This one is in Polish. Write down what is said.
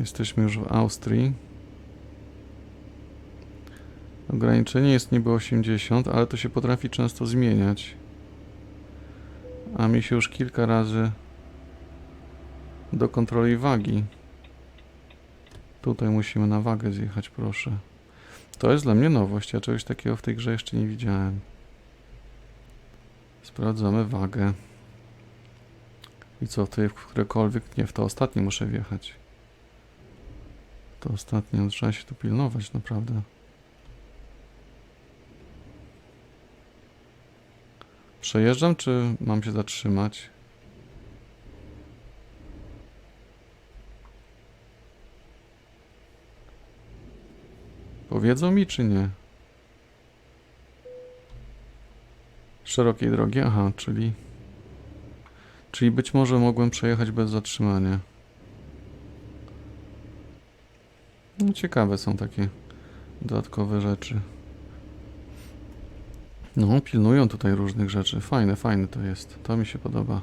Jesteśmy już w Austrii. Ograniczenie jest niby 80, ale to się potrafi często zmieniać. A mi się już kilka razy do kontroli wagi. Tutaj musimy na wagę zjechać, proszę. To jest dla mnie nowość. Ja czegoś takiego w tej grze jeszcze nie widziałem. Sprawdzamy wagę. I co, w tej w którekolwiek? Nie, w to ostatnie muszę wjechać. To ostatnie, trzeba się tu pilnować, naprawdę. Przejeżdżam, czy mam się zatrzymać? Powiedzą mi, czy nie? Szerokiej drogi? Aha, czyli... Czyli być może mogłem przejechać bez zatrzymania. No, ciekawe są takie dodatkowe rzeczy. No, pilnują tutaj różnych rzeczy. Fajne, fajne to jest. To mi się podoba.